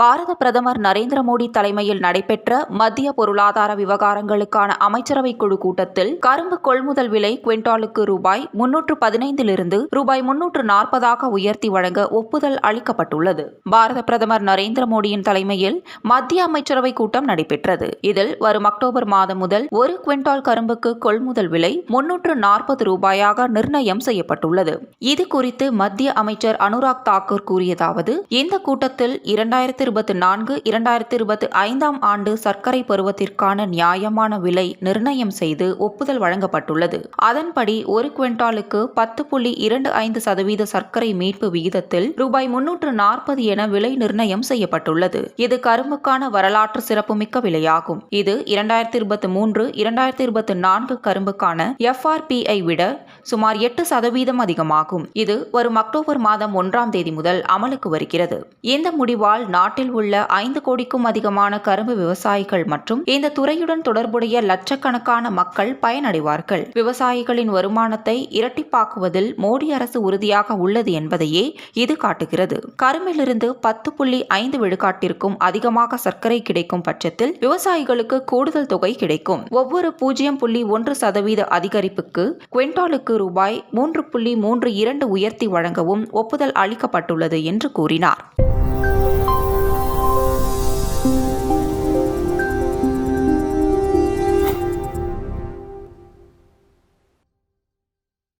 பாரத பிரதமர் நரேந்திர மோடி தலைமையில் நடைபெற்ற மத்திய பொருளாதார விவகாரங்களுக்கான அமைச்சரவை குழு கூட்டத்தில் கரும்பு கொள்முதல் விலை குவிண்டாலுக்கு ரூபாய் முன்னூற்று பதினைந்திலிருந்து ரூபாய் முன்னூற்று நாற்பதாக உயர்த்தி வழங்க ஒப்புதல் அளிக்கப்பட்டுள்ளது. பாரத பிரதமர் நரேந்திர மோடியின் தலைமையில் மத்திய அமைச்சரவை கூட்டம் நடைபெற்றது. இதில் வரும் அக்டோபர் மாதம் முதல் ஒரு குவிண்டால் கரும்புக்கு கொள்முதல் விலை முன்னூற்று நாற்பது ரூபாயாக நிர்ணயம் செய்யப்பட்டுள்ளது. இது குறித்து மத்திய அமைச்சர் அனுராக் தாக்கூர் கூறியதாவது இந்த கூட்டத்தில் இரண்டாயிரத்தி இருபத்தி நான்கு இரண்டாயிரத்தி இருபத்தி ஐந்தாம் ஆண்டு சர்க்கரை பருவத்திற்கான நியாயமான விலை நிர்ணயம் செய்து ஒப்புதல் வழங்கப்பட்டுள்ளது. அதன்படி ஒரு குவிண்டாலுக்கு பத்து புள்ளி இரண்டு ஐந்து சதவீத சர்க்கரை மீட்பு விகிதத்தில் ரூபாய் முன்னூற்று நாற்பது என விலை நிர்ணயம் செய்யப்பட்டுள்ளது. இது கரும்புக்கான வரலாற்று சிறப்புமிக்க விலையாகும். இது இரண்டாயிரத்தி இருபத்தி மூன்று இரண்டாயிரத்தி இருபத்தி நான்கு கரும்புக்கான எஃப்ஆர்பிஐ விட சுமார் எட்டு சதவீதம் அதிகமாகும். இது வரும் அக்டோபர் மாதம் ஒன்றாம் தேதி முதல் அமலுக்கு வருகிறது. இந்த முடிவால் நாட்டு நாட்டில் உள்ள ஐந்து கோடிக்கும் அதிகமான கரும்பு விவசாயிகள் மற்றும் இந்த துறையுடன் தொடர்புடைய லட்சக்கணக்கான மக்கள் பயனடைவார்கள். விவசாயிகளின் வருமானத்தை இரட்டிப்பாக்குவதில் மோடி அரசு உறுதியாக உள்ளது என்பதையே இது காட்டுகிறது. கரும்பிலிருந்து பத்து புள்ளி ஐந்து விழுக்காட்டிற்கும் அதிகமாக சர்க்கரை கிடைக்கும் பட்சத்தில் விவசாயிகளுக்கு கூடுதல் தொகை கிடைக்கும். ஒவ்வொரு பூஜ்ஜியம் புள்ளி ஒன்று சதவீத அதிகரிப்புக்கு குவிண்டாலுக்கு ரூபாய் மூன்று புள்ளி மூன்று இரண்டு உயர்த்தி வழங்கவும் ஒப்புதல் அளிக்கப்பட்டுள்ளது என்று கூறினார்.